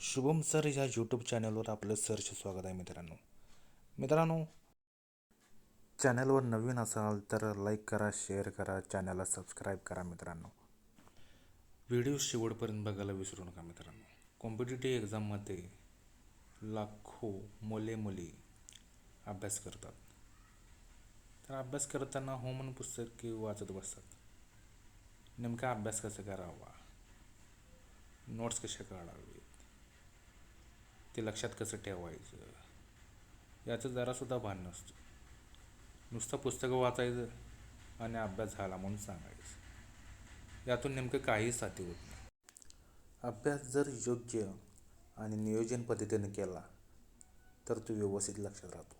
Shubham sir या YouTube चॅनलवर आपलं सरचे स्वागत आहे मित्रांनो. मित्रांनो चॅनलवर नवीन असाल तर लाईक करा शेअर करा चॅनलला सबस्क्राईब करा मित्रांनो. व्हिडिओ शेवटपर्यंत बघायला विसरू नका मित्रांनो. कॉम्पिटेटिव्ह एक्झाममध्ये लाखो मुले मुली अभ्यास करतात. तर अभ्यास करताना हो म्हणून पुस्तके वाचत बसतात. नेमका अभ्यास कसा करावा? नोट्स कशा काढावेत? ते लक्षात कसं ठेवायचं? याचं जरासुद्धा भान नसतं. नुसतं पुस्तकं वाचायचं आणि अभ्यास झाला म्हणून सांगायचं. यातून नेमकं काही साध्य होत नाही. अभ्यास जर योग्य आणि नियोजन पद्धतीने केला तर तो व्यवस्थित लक्षात राहतो.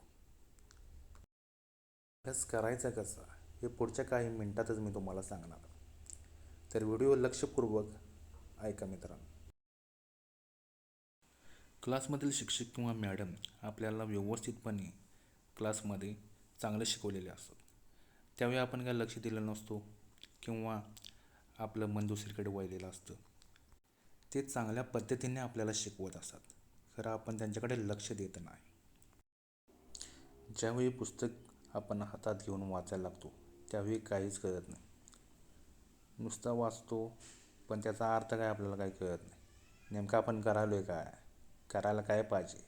अभ्यास करायचा कसा हे पुढच्या काही मिनिटातच मी तुम्हाला सांगणार. तर व्हिडिओ लक्षपूर्वक ऐका मित्रांनो. क्लासमधील शिक्षक किंवा मॅडम आपल्याला व्यवस्थितपणे क्लासमध्ये चांगले शिकवलेले असतात. त्यावेळी आपण काय लक्ष दिलं नसतो किंवा आपलं मन दुसरीकडे वळलेलं असतं. ते चांगल्या पद्धतीने आपल्याला शिकवत असतात. खरं आपण त्यांच्याकडे लक्ष देत नाही. ज्यावेळी पुस्तक आपण हातात घेऊन वाचायला लागतो त्यावेळी काहीच कळत नाही. नुसता वाचतो पण त्याचा अर्थ काय आपल्याला काही कळत नाही. नेमकं आपण करायलो आहे काय? करायला काय पाहिजे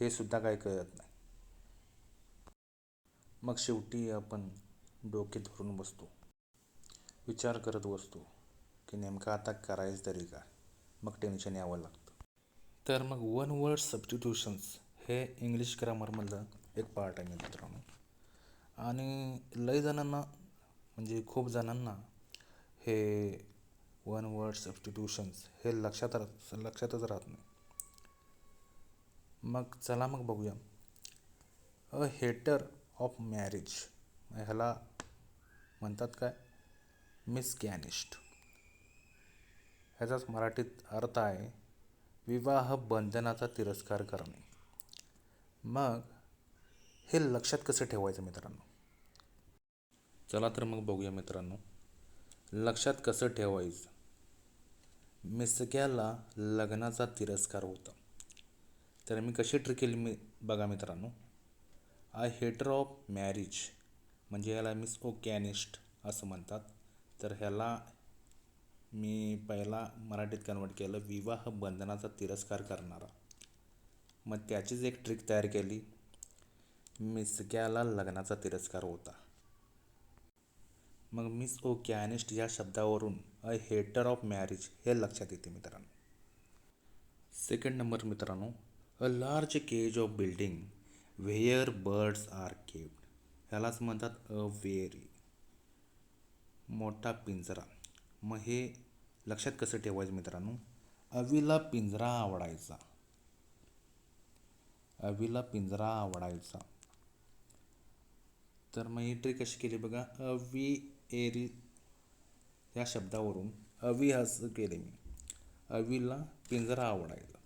हे सुद्धा काही कळत नाही. मग शेवटी आपण डोके धरून बसतो. विचार करत बसतो की नेमकं आता करायचं तरी काय? मग टेन्शन यावं लागतं. तर मग वन वर्ड सबस्टिट्यूशन्स हे इंग्लिश ग्रामरमधलं एक पार्ट आहे मित्रांनो. आणि लय जणांना म्हणजे खूप जणांना हे वन वर्ड सबस्टिट्यूशन्स हे लक्षात राहत लक्षातच राहत नाही. मग चला मग बघूया. अ हेटर ऑफ मॅरेज ह्याला म्हणतात काय? मिसकॅनिस्ट ह्याचाच मराठीत अर्थ आहे विवाह बंधनाचा तिरस्कार करणे. मग हे लक्षात कसं ठेवायचं मित्रांनो? चला तर मग बघूया मित्रांनो. लक्षात कसं ठेवायचं? मिसक्याला लग्नाचा तिरस्कार होता. तर मी कशी ट्रिक केली मी बघा मित्रांनो. आय हेटर ऑफ मॅरेज म्हणजे ह्याला मिस ओ कॅनिस्ट असं म्हणतात. तर ह्याला मी पहिला मराठीत कन्वर्ट केलं विवाह बंधनाचा तिरस्कार करणारा. मग त्याचीच एक ट्रिक तयार केली. मिसक्याला लग्नाचा तिरस्कार होता. मग मिस ओ कॅनिस्ट या शब्दावरून अ हेटर ऑफ मॅरेज हे लक्षात येते मित्रांनो. सेकंड नंबर मित्रांनो a large cage of building where birds are kept ह्यालाच म्हणतात अ वेरी मोठा पिंजरा. मग हे लक्षात कसं ठेवायचं मित्रांनो? अवीला पिंजरा आवडायचा. अवीला पिंजरा आवडायचा. तर मग ही ट्रिक कशी केली बघा? अवी एरी या शब्दावरून अवी असं केले मी. अवीला पिंजरा आवडायचा.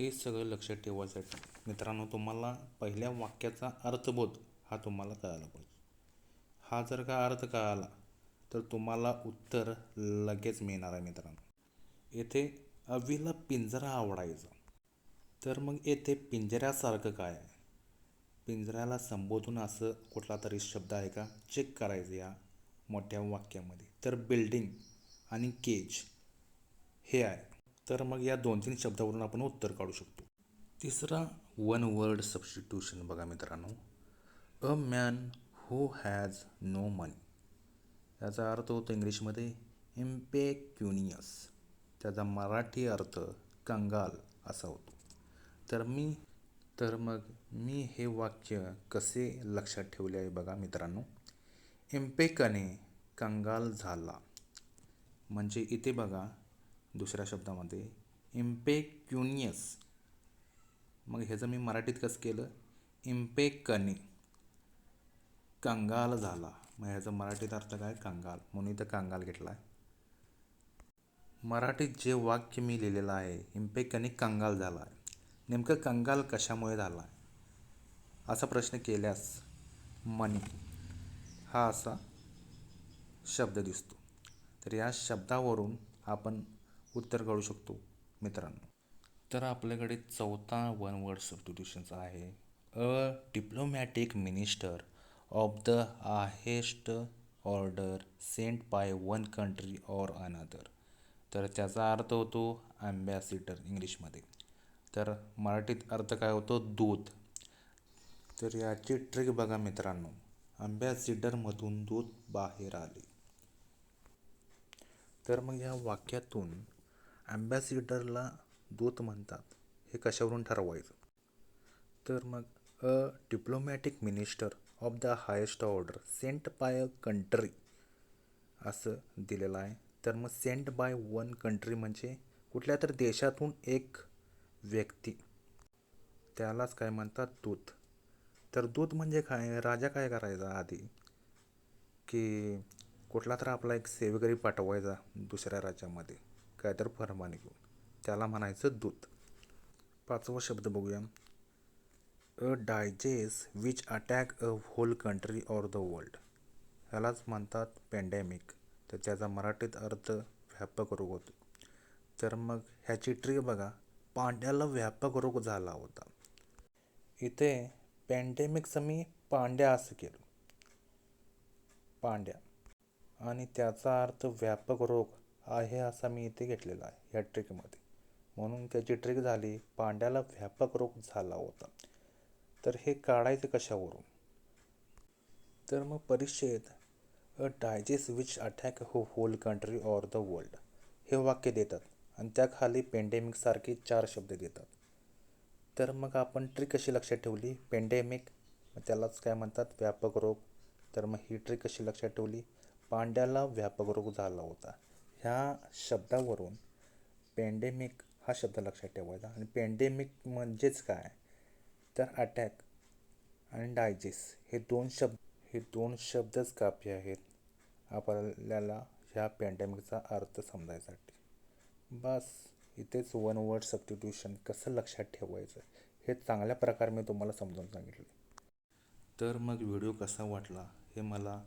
हे सगळं लक्षात ठेवायसाठी मित्रांनो तुम्हाला पहिल्या वाक्याचा अर्थबोध हा तुम्हाला कळायला पाहिजे. हा जर का अर्थ कळाला तर तुम्हाला उत्तर लगेच मिळणार आहे मित्रांनो. येथे अवीला पिंजरा आवडायचा. तर मग येथे पिंजऱ्यासारखं काय आहे? पिंजऱ्याला संबोधून असं कुठला तरी शब्द आहे का? चेक करायचं या मोठ्या वाक्यामध्ये. तर बिल्डिंग आणि केज हे आहे. तर मग या दोन तीन शब्दावरून आपण उत्तर काढू शकतो. तिसरा वन वर्ड सबस्टिट्यूशन बघा मित्रांनो. A man who has no money याचा अर्थ होतो इंग्लिशमध्ये इम्पेक्युनियस त्याचा मराठी अर्थ कंगाल असा होतो. तर मी तर मग मी हे वाक्य कसे लक्षात ठेवले आहे बघा मित्रांनो. इम्पेकने कंगाल झाला. म्हणजे इथे बघा दुसऱ्या शब्दामध्ये इम्पेक्युनियस. मग ह्याचं मी मराठीत कसं केलं? इम्पेकने कंगाल झाला. मग ह्याचा मराठीत अर्थ काय? कंगाल. म्हणून इथं कंगाल घेतला आहे मराठीत जे वाक्य मी लिहिलेलं आहे इम्पेकने कंगाल झाला आहे नेमकं कंगाल कशामुळे झाला आहे असा प्रश्न केल्यास मनी. हा असा शब्द दिसतो. तर या शब्दावरून आपण उत्तर काढू शकतो मित्रांनो. तर आपल्याकडे चौथा वन वर्ड सबस्टिट्यूशन्स आहे. A diplomatic minister of the highest order sent by one country or another तर त्याचा अर्थ होतो ॲम्बॅसिडर इंग्लिशमध्ये. तर मराठीत अर्थ काय होतो? दूत. तर याची ट्रिक बघा मित्रांनो. अँबॅसिडरमधून दूत बाहेर आले. तर मग या वाक्यातून ॲम्बॅसिडरला दूत म्हणतात हे कशावरून ठरवायचं? तर मग a diplomatic minister of the highest order sent by a country असं दिलेलं आहे. तर मग सेंट बाय वन कंट्री म्हणजे कुठल्या तर देशातून एक व्यक्ती. त्यालाच काय म्हणतात? दूत. तर दूत म्हणजे काय? राजा काय करायचा आधी? की कुठला तर आपला एक सेवेकरी पाठवायचा दुसऱ्या राज्यामध्ये. काय तर फरमाने त्याला म्हणायचं दूत. पाचवा शब्द बघूया. A disease which attack a whole country or the world. ह्यालाच म्हणतात पॅन्डेमिक. तर त्याचा मराठीत अर्थ व्यापक रोग होतो. तर मग ह्याची ट्रिक बघा. पांड्याला व्यापक रोग झाला होता. इथे पॅन्डेमिकचं मी पांड्या असं केलं. पांड्या. आणि त्याचा अर्थ व्यापक रोग आहे असा मी इथे घेतलेला आहे या ट्रिकमध्ये म्हणून त्याची ट्रिक झाली पांड्याला व्यापक रोग झाला होता. तर हे काढायचं कशावरून? तर मग परीक्षेत अ डायजेस विच अटॅक हो whole country or the world हे वाक्य देतात आणि त्याखाली पेंडेमिकसारखे चार शब्द देतात. तर मग आपण ट्रिक कशी लक्षात ठेवली? पेंडेमिक त्यालाच काय म्हणतात? व्यापक रोग. तर मग ही ट्रिक कशी लक्षात ठेवली? पांड्याला व्यापक रोग झाला होता. ह्या शब्दावरून पेंडेमिक हा शब्द लक्षात ठेवायचा. आणि पेंडेमिक म्हणजेच काय? तर अटॅक आणि डायजेस हे दोन शब्द हे दोन शब्दच काफी आहेत आपल्याला ह्या पॅन्डेमिकचा अर्थ समजायसाठी. बस इथेच वन वर्ड सबस्टिट्यूशन कसं लक्षात ठेवायचं? हे चांगल्या प्रकारे मी तुम्हाला समजावून सांगितले. तर मग व्हिडिओ कसा वाटला हे मला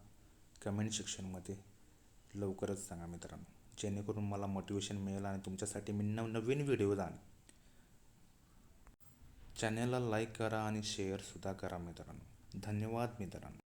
कमेंट सेक्शनमध्ये लवकरच सांगा मित्रांनो. जेणेकरून मला मोटिवेशन मिळेल आणि तुमच्यासाठी मी नव नवीन व्हिडिओ आणेन चॅनेलला लाईक करा आणि शेअरसुद्धा करा मित्रांनो. धन्यवाद मित्रांनो.